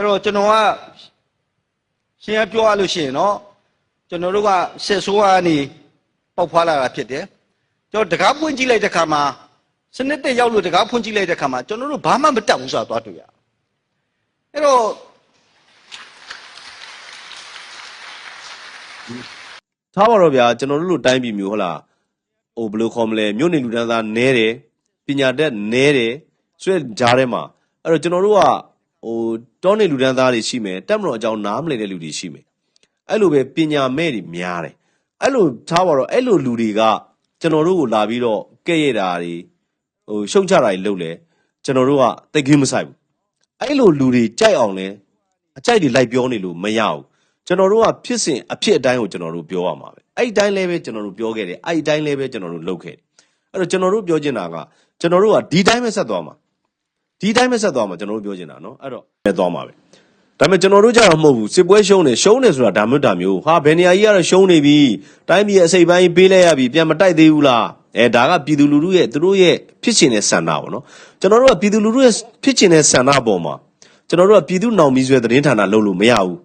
အဲ့တော့ကျွန်တော်ကရှင်းရပြောရလို့ရှိရင်တော့ကျွန်တော်တို့ကစစ်ဆိုးကနေပေါက်ဖွာလာတာဖြစ်တယ်ကျွန်တော်တကားဖွင့်ကြည့်လိုက်တဲ့ခါမှာစနစ်တက်ရောက်လို့တကားဖွင့်ကြည့်လိုက်တဲ့ခါမှာကျွန်တော်တို့ဘာမှမတက်ဘူးဆိုတာသွားတွေ့ရအဲ့တော့ထားပါတော့ဗျာကျွန်တော်တို့လိုတိုင်းပြည်မျိုးဟုတ်လားဟိုဘယ်လိုခေါ်မလဲမြို့နေလူတန်းသားနဲတယ်ပညာတတ်နဲတယ်ဆိုတဲ့ဂျားထဲမှာအဲ့တော့ကျွန်တော်တို့က ဟိုတောနေလူတန်းသားတွေရှိမယ်တက်မတော်အကြောင်းနားမလည်တဲ့လူတွေရှိမယ်အဲ့လိုပဲပညာမဲ့တွေများတယ်အဲ့လိုထားပါတော့အဲ့လိုလူတွေကကျွန်တော်တို့ကိုလာပြီးတော့ကဲ့ရဲ့တာတွေဟိုရှုံချတာတွေလုပ်လဲကျွန်တော်တို့ကတိတ်ခင်းမဆိုင်ဘူးအဲ့လိုလူတွေကြိုက်အောင်လဲအကြိုက်တွေလိုက်ပြောနေလို့မရဘူးကျွန်တော်တို့ကဖြစ်စဉ်အဖြစ်အတိုင်းကိုကျွန်တော်တို့ပြောရမှာပဲအဲ့ဒီတိုင်းလဲပဲကျွန်တော်တို့ပြောခဲ့တယ်အဲ့ဒီတိုင်းလဲပဲကျွန်တော်တို့လုပ်ခဲ့တယ်အဲ့တော့ကျွန်တော်တို့ပြောချင်တာကကျွန်တော်တို့ကဒီတိုင်းပဲဆက်သွားမှာ ဒီတိုင်းပဲဆက်သွားမှာကျွန်တော်တို့ပြောချင်တာနော်အဲ့တော့ပဲသွားမှာပဲဒါပေမဲ့ကျွန်တော်တို့ကြတော့မဟုတ်ဘူးစစ်ပွဲရှုံးနေရှုံးနေဆိုတာဒါမျိုးဒါမျိုးဟာဘယ်နေရာကြီးကတော့ရှုံးနေပြီတိုင်းပြည်ရဲ့အစိပ်ပိုင်းပေးလိုက်ရပြီပြန်မတိုက်သေးဘူးလားအဲဒါကပြည်သူလူထုရဲ့သူတို့ရဲ့ဖြစ်ချင်တဲ့ဆန္ဒပေါ့နော်ကျွန်တော်တို့ကပြည်သူလူထုရဲ့ဖြစ်ချင်တဲ့ဆန္ဒပေါ်မှာကျွန်တော်တို့ကပြည်သူနောင်မီဆွဲသတင်းဌာနလုပ်လို့မရဘူး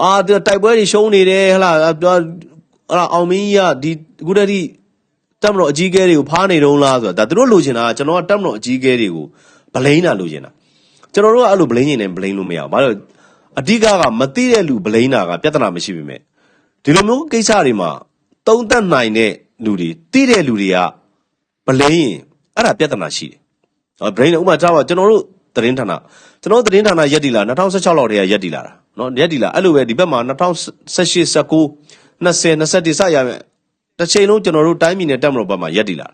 အာတိုက်ပွဲတွေရှုံးနေတယ်ဟလားအဲ့ဒါအောင်မင်းကြီးကဒီအခုတည်းကတက်မတော်အကြီးအကဲတွေကိုဖားနေတုန်းလားဆိုတာဒါသူတို့လိုချင်တာကကျွန်တော်ကတက်မတော်အကြီးအကဲတွေကို ဗလိန်တာလိုချင်တာကျွန်တော်တို့ကအဲ့လိုဗလိန်နေတယ်ဗလိန်လို့မရဘူးဘာလို့အဓိကကမသိတဲ့လူဗလိန်တာကပြဿနာမရှိပေမဲ့ဒီလိုမျိုးကိစ္စတွေမှာသုံးသက်နိုင်တဲ့လူတွေသိတဲ့လူတွေကဗလိန်ရင်အဲ့ဒါပြဿနာရှိတယ်ဟောဗလိန်ဥပမာကြားပါကျွန်တော်တို့သတင်းဌာနကျွန်တော်တို့သတင်းဌာနရက်တီလာ2016လောက်တည်းကရက်တီလာတာနော်ရက်တီလာအဲ့လိုပဲဒီဘက်မှာ2018 19 20 21စရမယ်တစ်ချိန်လုံးကျွန်တော်တို့တိုင်းပြည်နဲ့တက်မတော်ဘက်မှာရက်တီလာ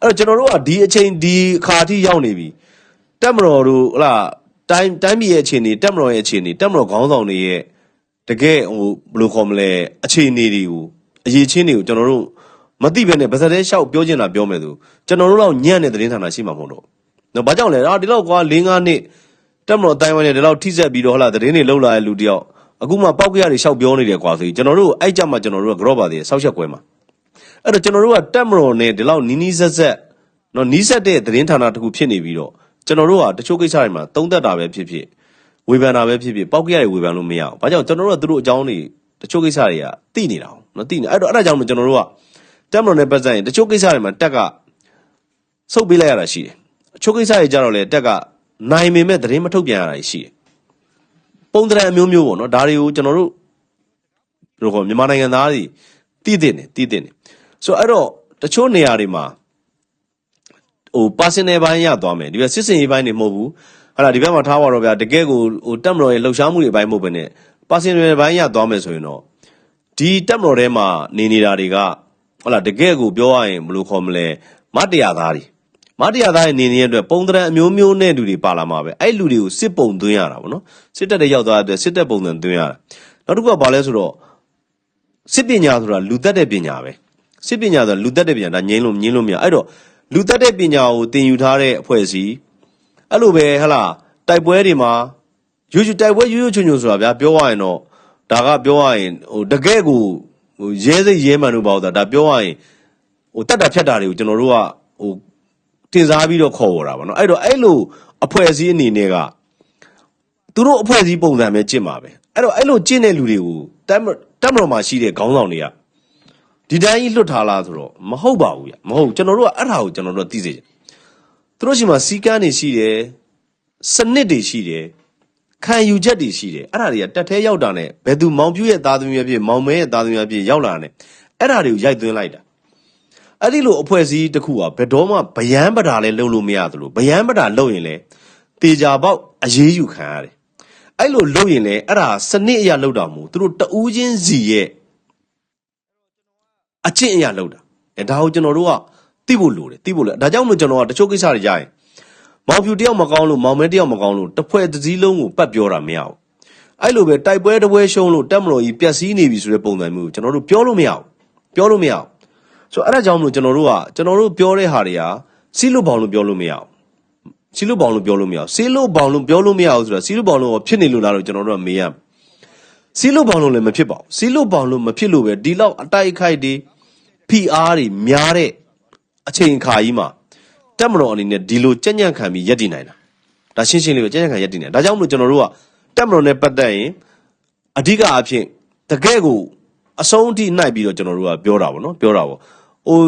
အဲ့တော့ကျွန်တော်တို့ကဒီအချိန်ဒီအခါအထိရောက်နေပြီ တက်မတော်တို့ဟလာတိုင်းတိုင်းပြည်ရဲ့အခြေအနေတက်မတော်ရဲ့အခြေအနေတက်မတော်ခေါင်းဆောင်တွေရဲ့တကယ်ဟိုဘယ်လိုခေါ်မလဲအခြေအနေတွေကိုအရေးချင်းတွေကိုကျွန်တော်တို့မသိဘဲနဲ့ဗစတဲ့ရှောက်ပြောချင်တာပြောမယ်သူကျွန်တော်တို့တော့ညံ့တဲ့သတင်းဌာနရှိမှာမဟုတ်တော့နော်ဘာကြောင့်လဲအာဒီလောက်ကွာ၄၅နှစ်တက်မတော်အတိုင်းဝိုင်းနဲ့ဒီလောက်ထိဆက်ပြီးတော့ဟလာသတင်းတွေလှုပ်လာတဲ့လူတယောက်အခုမှပောက်ကရတွေရှောက်ပြောနေတယ်ကွာဆိုပြီးကျွန်တော်တို့အဲ့ကြမှာကျွန်တော်တို့ကကြော့ပါသေးတယ်ဆောက်ချက်ကွဲမှာအဲ့တော့ကျွန်တော်တို့ကတက်မတော်နဲ့ဒီလောက်နီးနီးဆက်ဆက်နော်နီးဆက်တဲ့သတင်းဌာနတစ်ခုဖြစ်နေပြီးတော့ ကျွန်တော်တို့ကတချို့ကိစ္စတွေမှာသုံးသက်တာပဲဖြစ်ဖြစ်ဝေဖန်တာပဲဖြစ်ဖြစ်ပောက်ကြရတွေဝေဖန်လို့မရအောင်။ဘာကြောင့်ကျွန်တော်တို့ကသူတို့အကြောင်းတွေတချို့ကိစ္စတွေကသိနေတာအောင်နော်သိနေအဲ့တော့အဲ့ဒါကြောင့်မို့ကျွန်တော်တို့ကတက်မတော်နဲ့ပတ်သက်ရင်တချို့ကိစ္စတွေမှာတက်ကဆုတ်ပေးလိုက်ရတာရှိတယ်။အချို့ကိစ္စတွေကြတော့လေတက်ကနိုင်ပေမဲ့သတင်းမထုတ်ပြန်ရတာရှိတယ်။ပုံသဏ္ဍာန်အမျိုးမျိုးပေါ့နော်ဒါတွေကိုကျွန်တော်တို့ဘယ်လိုခေါ်မြန်မာနိုင်ငံသားတွေတည်တဲ့နေတည်တဲ့နေဆိုတော့အဲ့တော့တချို့နေရာတွေမှာ ဟို personal ဘိုင်းရသွားမယ်ဒီဘက်စစ်စင်ရေးဘိုင်းတွေမဟုတ်ဘူးဟာလာဒီဘက်မှာထားပါတော့ဗျာတကယ်ကိုဟိုတက်မတော်ရဲ့လှုပ်ရှားမှုတွေဘိုင်းမဟုတ်ဘဲနဲ့ personal ဘိုင်းရသွားမယ်ဆိုရင်တော့ဒီတက်မတော်ထဲမှာနေနေတာတွေကဟုတ်လားတကယ်ကိုပြောရရင်ဘယ်လိုခေါ်မလဲမတရားသားတွေမတရားသားရဲ့နေနေတဲ့အတွက်ပုံသဏ္ဍာန်အမျိုးမျိုးနဲ့လူတွေပါလာမှာပဲအဲ့လူတွေကိုစစ်ပုံသွင်းရတာဗောနော်စစ်တပ်တွေရောက်သွားတဲ့အတွက်စစ်တပ်ပုံစံသွင်းရတာနောက်တစ်ခုကဘာလဲဆိုတော့စစ်ပညာဆိုတာလူသက်တဲ့ပညာပဲစစ်ပညာဆိုတာလူသက်တဲ့ပညာဒါငြင်းလို့ငြင်းလို့မရအဲ့တော့ လူသက်တဲ့ပညာကိုသင်ယူထားတဲ့အဖွဲ့အစည်းအဲ့လိုပဲဟလာတိုက်ပွဲတွေမှာယူယူတိုက်ပွဲယူယူချွန်ချွန်ဆိုတာဗျာပြောရရင်တော့ဒါကပြောရရင်ဟိုတကယ်ကိုဟိုရဲစိတ်ရဲမှန်လို့ပေါ့ဒါဒါပြောရရင်ဟိုတက်တာဖြတ်တာတွေကိုကျွန်တော်တို့ကဟိုတင်စားပြီးတော့ခေါ်ပေါ်တာဗောနော်အဲ့တော့အဲ့လိုအဖွဲ့အစည်းအနေနဲ့ကသူတို့အဖွဲ့အစည်းပုံစံပဲကျင့်မှာပဲအဲ့တော့အဲ့လိုကျင့်တဲ့လူတွေကိုတက်မတက်မတော်မှာရှိတဲ့ခေါင်းဆောင်တွေက ဒီတိုင်းကြီးလွတ်ထားလားဆိုတော့မဟုတ်ပါဘူးဗျမဟုတ်ကျွန်တော်တို့ကအဲ့ဒါကိုကျွန်တော်တို့ကသိစေချင်သူတို့ရှိမှာစီကန်းတွေရှိတယ်စနစ်တွေရှိတယ်ခံယူချက်တွေရှိတယ်အဲ့ဒါတွေကတက်သေးရောက်တာနဲ့ဘယ်သူမောင်ပြူရဲ့သားသမီးရဲ့ဖြစ်မောင်မဲရဲ့သားသမီးရဲ့ဖြစ်ရောက်လာတယ်အဲ့ဒါတွေကိုရိုက်သွင်းလိုက်တာအဲ့ဒီလိုအဖွဲ့အစည်းတစ်ခုကဘယ်တော့မှဗျမ်းပတာလဲလုပ်လို့မရသလိုဗျမ်းပတာလုပ်ရင်လဲတေချာပေါက်အရေးယူခံရတယ်အဲ့လိုလုပ်ရင်လည်းအဲ့ဒါစနစ်အရာလောက်တာမဟုတ်သူတို့တဦးချင်းစီရဲ့ အကျင့်အရာလောက်တာအဲဒါကိုကျွန်တော်တို့ကသိဖို့လိုတယ်သိဖို့လိုဒါကြောင့်မလို့ကျွန်တော်ကတချို့ကိစ္စတွေကြရင်မောင်ဖြူတယောက်မကောင်းလို့မောင်မဲတယောက်မကောင်းလို့တစ်ဖွဲ့တစ်စည်းလုံးကိုပတ်ပြောတာမရဘူးအဲ့လိုပဲတိုက်ပွဲတစ်ပွဲရှုံးလို့တက်မလို့ကြီးပျက်စီးနေပြီဆိုတဲ့ပုံစံမျိုးကျွန်တော်တို့ပြောလို့မရဘူးပြောလို့မရဘူးဆိုတော့အဲ့ဒါကြောင့်မလို့ကျွန်တော်တို့ကကျွန်တော်တို့ပြောတဲ့ဟာတွေကစီးလို့ပေါင်လို့ပြောလို့မရဘူးစီလုဘောင်လို့ပြောလို့မရဘူးစီလုဘောင်လို့ပြောလို့မရဘူးဆိုတာစီလုဘောင်လို့ဖြစ်နေလို့လားတော့ကျွန်တော်တို့ကမေးရမယ်စီလုဘောင်လို့လည်းမဖြစ်ပါဘူးစီလုဘောင်လို့မဖြစ်လို့ပဲဒီလောက်အတိုက်အခိုက်တွေ ဖိအားတွေများတဲ့အချိန်အခါကြီးမှာတက်မတော်အနေနဲ့ဒီလိုကြက်ညံ့ခံပြီးရက်တည်နိုင်တာဒါရှင်းရှင်းလေးပဲကြက်ညံ့ခံရက်တည်နိုင်ဒါကြောင့်မလို့ကျွန်တော်တို့ကတက်မတော်နဲ့ပတ်သက်ရင်အဓိကအဖြစ်တကယ့်ကိုအဆုံးအထိနှိုက်ပြီးတော့ကျွန်တော်တို့ကပြောတာဗောနော်ပြောတာဗောဟို